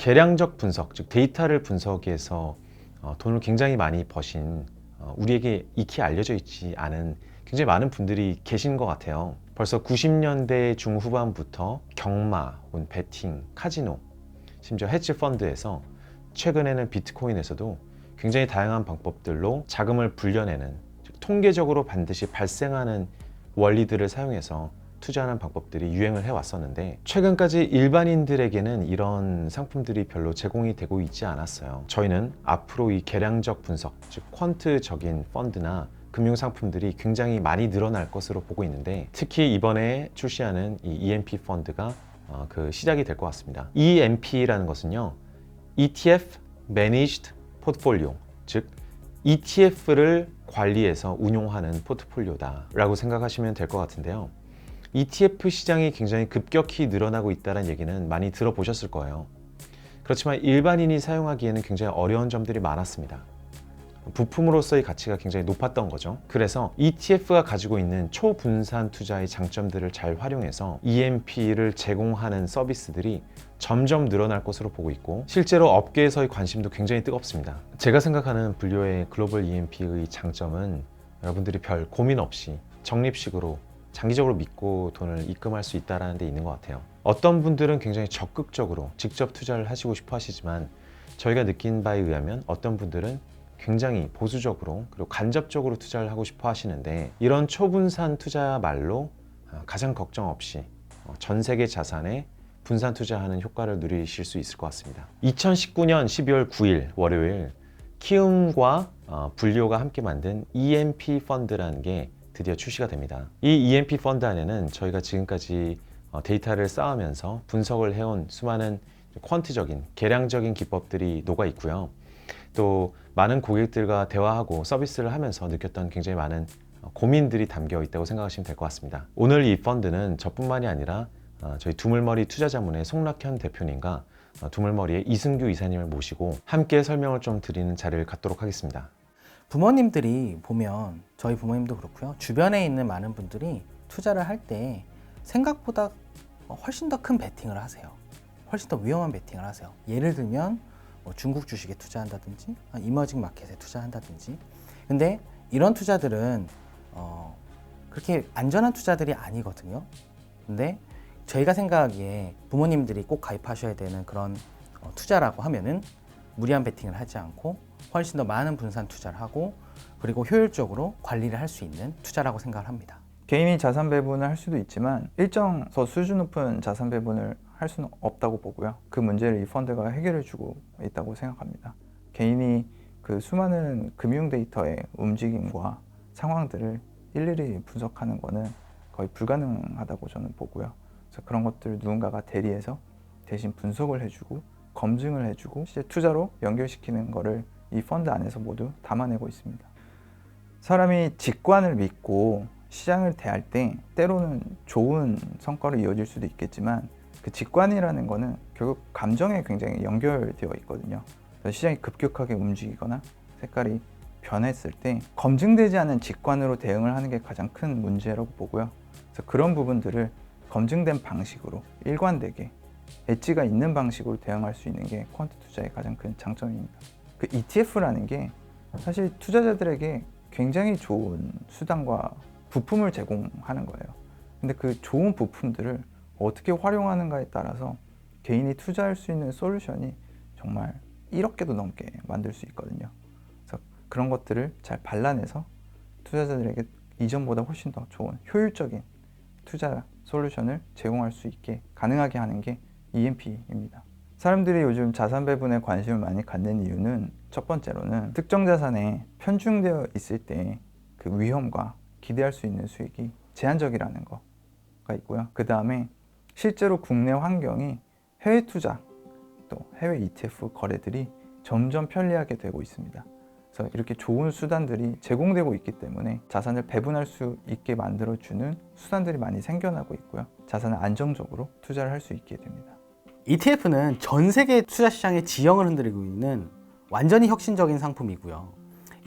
계량적 분석, 즉 데이터를 분석해서 어, 돈을 굉장히 많이 버신 어, 우리에게 익히 알려져 있지 않은 굉장히 많은 분들이 계신 것 같아요. 벌써 90년대 중후반부터 경마, 혹은 베팅, 카지노, 심지어 헤지 펀드에서 최근에는 비트코인에서도 굉장히 다양한 방법들로 자금을 불려내는 즉 통계적으로 반드시 발생하는 원리들을 사용해서 투자하는 방법들이 유행을 해왔었는데 최근까지 일반인들에게는 이런 상품들이 별로 제공이 되고 있지 않았어요. 저희는 앞으로 이 계량적 분석, 즉 퀀트적인 펀드나 금융 상품들이 굉장히 많이 늘어날 것으로 보고 있는데 특히 이번에 출시하는 이 EMP 펀드가 어, 그 시작이 될 것 같습니다. EMP라는 것은요, ETF Managed Portfolio, 즉 ETF를 관리해서 운용하는 포트폴리오다라고 생각하시면 될 것 같은데요. ETF 시장이 굉장히 급격히 늘어나고 있다는 얘기는 많이 들어보셨을 거예요. 그렇지만 일반인이 사용하기에는 굉장히 어려운 점들이 많았습니다. 부품으로서의 가치가 굉장히 높았던 거죠. 그래서 ETF가 가지고 있는 초분산 투자의 장점들을 잘 활용해서 EMP를 제공하는 서비스들이 점점 늘어날 것으로 보고 있고 실제로 업계에서의 관심도 굉장히 뜨겁습니다. 제가 생각하는 분류의 글로벌 EMP의 장점은 여러분들이 별 고민 없이 적립식으로 장기적으로 믿고 돈을 입금할 수 있다는 데 있는 것 같아요. 어떤 분들은 굉장히 적극적으로 직접 투자를 하시고 싶어 하시지만 저희가 느낀 바에 의하면 어떤 분들은 굉장히 보수적으로 그리고 간접적으로 투자를 하고 싶어 하시는데 이런 초분산 투자야말로 어, 가장 걱정 없이 어, 전 세계 자산에 분산 투자하는 효과를 누리실 수 있을 것 같습니다. 2019년 12월 9일 월요일 키움과 어, 분리오가 함께 만든 EMP 펀드라는 게 드디어 출시가 됩니다. 이 EMP 펀드 안에는 저희가 지금까지 어, 데이터를 쌓으면서 분석을 해온 수많은 퀀트적인 계량적인 기법들이 녹아 있고요. 또 많은 고객들과 대화하고 서비스를 하면서 느꼈던 굉장히 많은 어, 고민들이 담겨 있다고 생각하시면 될 것 같습니다. 오늘 이 펀드는 저뿐만이 아니라 어, 저희 두물머리 투자자문의 송락현 대표님과 어, 두물머리의 이승규 이사님을 모시고 함께 설명을 좀 드리는 자리를 갖도록 하겠습니다. 부모님들이 보면 저희 부모님도 그렇고요. 주변에 있는 많은 분들이 투자를 할 때 생각보다 훨씬 더 큰 베팅을 하세요. 훨씬 더 위험한 베팅을 하세요. 예를 들면 뭐 중국 주식에 투자한다든지 아, 이머징 마켓에 투자한다든지. 근데 이런 투자들은 어, 그렇게 안전한 투자들이 아니거든요. 근데 저희가 생각하기에 부모님들이 꼭 가입하셔야 되는 그런 어, 투자라고 하면은 무리한 베팅을 하지 않고 훨씬 더 많은 분산 투자를 하고 그리고 효율적으로 관리를 할 수 있는 투자라고 생각을 합니다. 개인이 자산 배분을 할 수도 있지만 일정 더 수준 높은 자산 배분을 할 수는 없다고 보고요. 그 문제를 이 펀드가 해결해 주고 있다고 생각합니다. 개인이 그 수많은 금융 데이터의 움직임과 상황들을 일일이 분석하는 거는 거의 불가능하다고 저는 보고요. 그래서 그런 것들을 누군가가 대리해서 대신 분석을 해주고 검증을 해주고 실제 투자로 연결시키는 거를 이 펀드 안에서 모두 담아내고 있습니다. 사람이 직관을 믿고 시장을 대할 때 때로는 좋은 성과로 이어질 수도 있겠지만 그 직관이라는 거는 결국 감정에 굉장히 연결되어 있거든요. 시장이 급격하게 움직이거나 색깔이 변했을 때 검증되지 않은 직관으로 대응을 하는 게 가장 큰 문제라고 보고요. 그래서 그런 부분들을 검증된 방식으로 일관되게 엣지가 있는 방식으로 대응할 수 있는 게 퀀트 투자의 가장 큰 장점입니다. 그 ETF라는 게 사실 투자자들에게 굉장히 좋은 수단과 부품을 제공하는 거예요. 근데 그 좋은 부품들을 어떻게 활용하는가에 따라서 개인이 투자할 수 있는 솔루션이 정말 1억 개도 넘게 만들 수 있거든요. 그래서 그런 것들을 잘 발라내서 투자자들에게 이전보다 훨씬 더 좋은 효율적인 투자 솔루션을 제공할 수 있게 가능하게 하는 게 EMP입니다. 사람들이 요즘 자산 배분에 관심을 많이 갖는 이유는 첫 번째로는 특정 자산에 편중되어 있을 때 그 위험과 기대할 수 있는 수익이 제한적이라는 거가 있고요. 그 다음에 실제로 국내 환경이 해외 투자 또 해외 ETF 거래들이 점점 편리하게 되고 있습니다. 그래서 이렇게 좋은 수단들이 제공되고 있기 때문에 자산을 배분할 수 있게 만들어주는 수단들이 많이 생겨나고 있고요. 자산을 안정적으로 투자를 할 수 있게 됩니다. ETF는 전 세계 투자 시장의 지형을 흔들고 있는 완전히 혁신적인 상품이고요.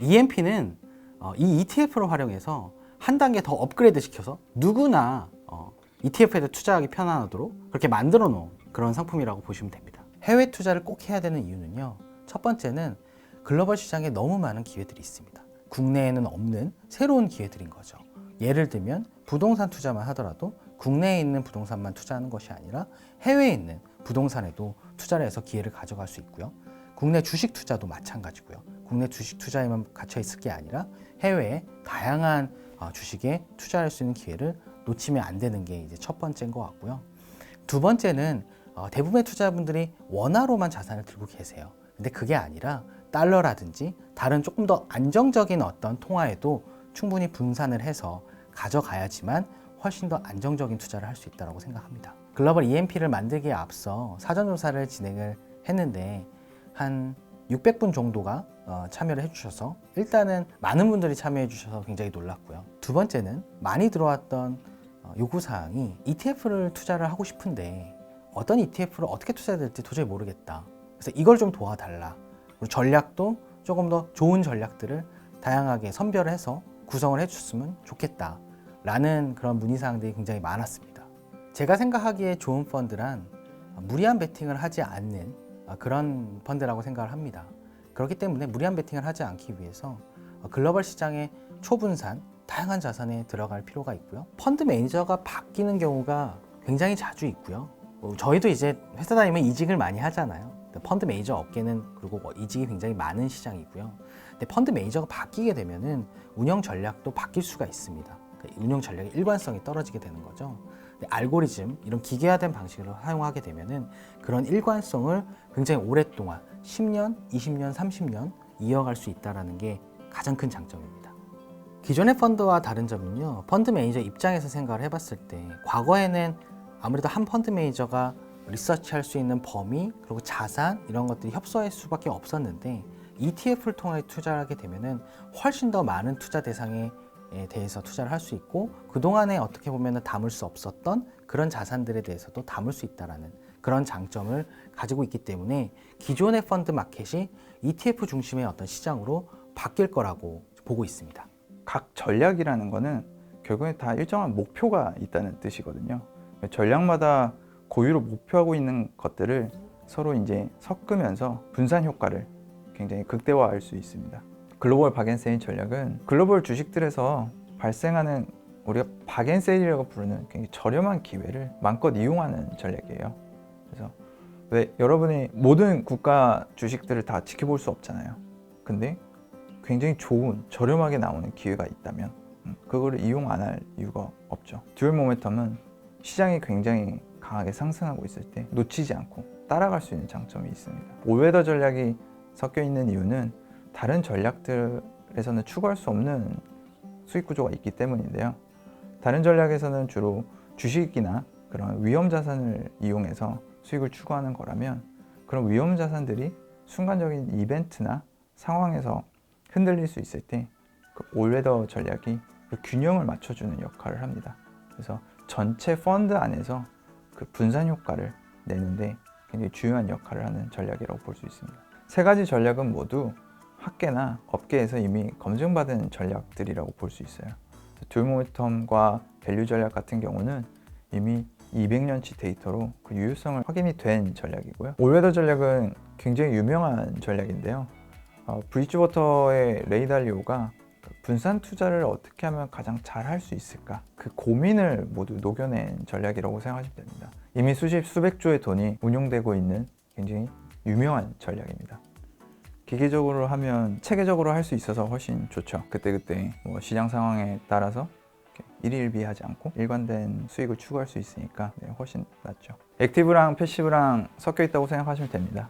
EMP는 어, 이 ETF를 활용해서 한 단계 더 업그레이드 시켜서 누구나 어, ETF에 투자하기 편안하도록 그렇게 만들어 놓은 그런 상품이라고 보시면 됩니다. 해외 투자를 꼭 해야 되는 이유는요. 첫 번째는 글로벌 시장에 너무 많은 기회들이 있습니다. 국내에는 없는 새로운 기회들인 거죠. 예를 들면 부동산 투자만 하더라도 국내에 있는 부동산만 투자하는 것이 아니라 해외에 있는 부동산에도 투자를 해서 기회를 가져갈 수 있고요. 국내 주식 투자도 마찬가지고요. 국내 주식 투자에만 갇혀 있을 게 아니라 해외에 다양한 어, 주식에 투자할 수 있는 기회를 놓치면 안 되는 게 이제 첫 번째인 것 같고요. 두 번째는 어, 대부분의 투자자분들이 원화로만 자산을 들고 계세요. 근데 그게 아니라 달러라든지 다른 조금 더 안정적인 어떤 통화에도 충분히 분산을 해서 가져가야지만 훨씬 더 안정적인 투자를 할 수 있다고 생각합니다. 글로벌 EMP를 만들기에 앞서 사전조사를 진행을 했는데 한 600분 정도가 어, 참여를 해주셔서 일단은 많은 분들이 참여해 주셔서 굉장히 놀랐고요. 두 번째는 많이 들어왔던 어, 요구사항이 ETF를 투자를 하고 싶은데 어떤 ETF를 어떻게 투자해야 될지 도저히 모르겠다. 그래서 이걸 좀 도와달라. 그리고 전략도 조금 더 좋은 전략들을 다양하게 선별을 해서 구성을 해줬으면 좋겠다. 라는 그런 문의사항들이 굉장히 많았습니다. 제가 생각하기에 좋은 펀드란 무리한 베팅을 하지 않는 그런 펀드라고 생각을 합니다. 그렇기 때문에 무리한 베팅을 하지 않기 위해서 글로벌 시장의 초분산, 다양한 자산에 들어갈 필요가 있고요. 펀드 매니저가 바뀌는 경우가 굉장히 자주 있고요. 뭐 저희도 이제 회사 다니면 이직을 많이 하잖아요. 펀드 매니저 업계는 그리고 뭐 이직이 굉장히 많은 시장이고요. 근데 펀드 매니저가 바뀌게 되면은 운영 전략도 바뀔 수가 있습니다. 그러니까 운영 전략의 일관성이 떨어지게 되는 거죠. 알고리즘 이런 기계화된 방식을 사용하게 되면은 그런 일관성을 굉장히 오랫동안 10년, 20년, 30년 이어갈 수 있다라는 게 가장 큰 장점입니다. 기존의 펀드와 다른 점은요. 펀드 매니저 입장에서 생각을 해봤을 때 과거에는 아무래도 한 펀드 매니저가 리서치할 수 있는 범위 그리고 자산 이런 것들이 협소할 수밖에 없었는데 ETF를 통해 투자를 하게 되면은 훨씬 더 많은 투자 대상에 대해서 투자를 할 수 있고 그동안에 어떻게 보면 담을 수 없었던 그런 자산들에 대해서도 담을 수 있다라는 그런 장점을 가지고 있기 때문에 기존의 펀드 마켓이 ETF 중심의 어떤 시장으로 바뀔 거라고 보고 있습니다. 각 전략이라는 거는 결국에 다 일정한 목표가 있다는 뜻이거든요. 전략마다 고유로 목표하고 있는 것들을 서로 이제 섞으면서 분산 효과를 굉장히 극대화할 수 있습니다. 글로벌 박앤세일 전략은 글로벌 주식들에서 발생하는 우리가 박앤세일이라고 부르는 굉장히 저렴한 기회를 마음껏 이용하는 전략이에요. 그래서 왜 여러분이 모든 국가 주식들을 다 지켜볼 수 없잖아요. 근데 굉장히 좋은 저렴하게 나오는 기회가 있다면 음, 그거를 이용 안 할 이유가 없죠. 듀얼 모멘텀은 시장이 굉장히 강하게 상승하고 있을 때 놓치지 않고 따라갈 수 있는 장점이 있습니다. 올웨더 전략이 섞여 있는 이유는 다른 전략들에서는 추구할 수 없는 수익 구조가 있기 때문인데요. 다른 전략에서는 주로 주식이나 그런 위험 자산을 이용해서 수익을 추구하는 거라면 그런 위험 자산들이 순간적인 이벤트나 상황에서 흔들릴 수 있을 때 그 올웨더 전략이 그 균형을 맞춰주는 역할을 합니다. 그래서 전체 펀드 안에서 그 분산 효과를 내는데 굉장히 중요한 역할을 하는 전략이라고 볼 수 있습니다. 세 가지 전략은 모두 학계나 업계에서 이미 검증받은 전략들이라고 볼 수 있어요. 듀얼모멘텀과 밸류 전략 같은 경우는 이미 200년치 데이터로 그 유효성을 확인이 된 전략이고요. 올웨더 전략은 굉장히 유명한 전략인데요. 어, 브리지워터의 레이달리오가 분산 투자를 어떻게 하면 가장 잘 할 수 있을까 그 고민을 모두 녹여낸 전략이라고 생각하시면 됩니다. 이미 수십 수백 조의 돈이 운용되고 있는 굉장히 유명한 전략입니다. 기계적으로 하면 체계적으로 할 수 있어서 훨씬 좋죠. 그때그때 뭐 시장 상황에 따라서 일일비하지 않고 일관된 수익을 추구할 수 있으니까 네, 훨씬 낫죠. 액티브랑 패시브랑 섞여 있다고 생각하시면 됩니다.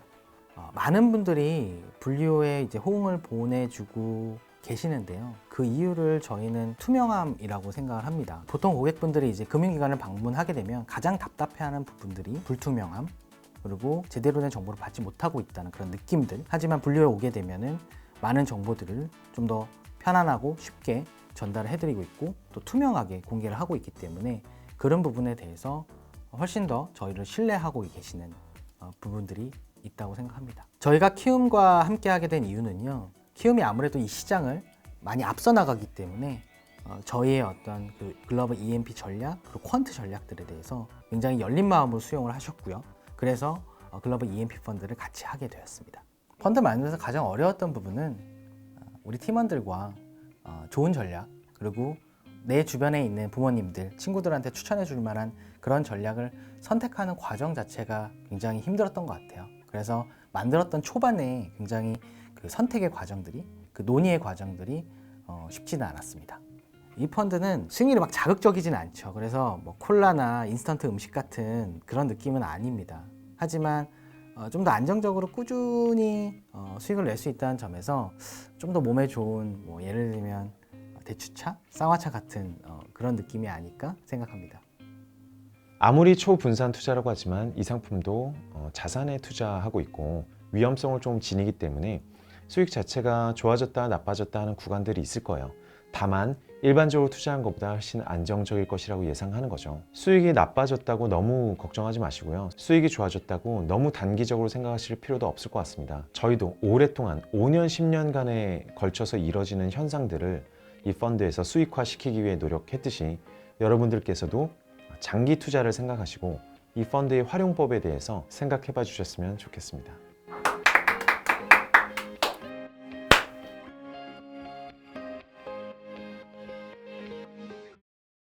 어, 많은 분들이 분류에 이제 호응을 보내주고 계시는데요. 그 이유를 저희는 투명함이라고 생각을 합니다. 보통 고객분들이 이제 금융기관을 방문하게 되면 가장 답답해하는 부분들이 불투명함, 그리고 제대로 된 정보를 받지 못하고 있다는 그런 느낌들. 하지만 분류에 오게 되면은 많은 정보들을 좀 더 편안하고 쉽게 전달을 해드리고 있고 또 투명하게 공개를 하고 있기 때문에 그런 부분에 대해서 훨씬 더 저희를 신뢰하고 계시는 어, 부분들이 있다고 생각합니다. 저희가 키움과 함께 하게 된 이유는요. 키움이 아무래도 이 시장을 많이 앞서 나가기 때문에 어, 저희의 어떤 그 글로벌 EMP 전략 그리고 퀀트 전략들에 대해서 굉장히 열린 마음으로 수용을 하셨고요. 그래서 어, 글로벌 EMP 펀드를 같이 하게 되었습니다. 펀드 만들면서 가장 어려웠던 부분은 어, 우리 팀원들과 어, 좋은 전략 그리고 내 주변에 있는 부모님들, 친구들한테 추천해 줄 만한 그런 전략을 선택하는 과정 자체가 굉장히 힘들었던 것 같아요. 그래서 만들었던 초반에 굉장히 그 선택의 과정들이, 그 논의의 과정들이 어, 쉽지는 않았습니다. 이 펀드는 수익률이 막 자극적이진 않죠. 그래서 뭐 콜라나 인스턴트 음식 같은 그런 느낌은 아닙니다. 하지만 어, 좀 더 안정적으로 꾸준히 어, 수익을 낼 수 있다는 점에서 좀 더 몸에 좋은 뭐 예를 들면 대추차, 쌍화차 같은 어, 그런 느낌이 아닐까 생각합니다. 아무리 초분산 투자라고 하지만 이 상품도 어, 자산에 투자하고 있고 위험성을 좀 지니기 때문에 수익 자체가 좋아졌다 나빠졌다 하는 구간들이 있을 거예요. 다만 일반적으로 투자한 것보다 훨씬 안정적일 것이라고 예상하는 거죠. 수익이 나빠졌다고 너무 걱정하지 마시고요. 수익이 좋아졌다고 너무 단기적으로 생각하실 필요도 없을 것 같습니다. 저희도 오랫동안 5년, 10년간에 걸쳐서 이뤄지는 현상들을 이 펀드에서 수익화 시키기 위해 노력했듯이 여러분들께서도 장기 투자를 생각하시고 이 펀드의 활용법에 대해서 생각해 봐 주셨으면 좋겠습니다.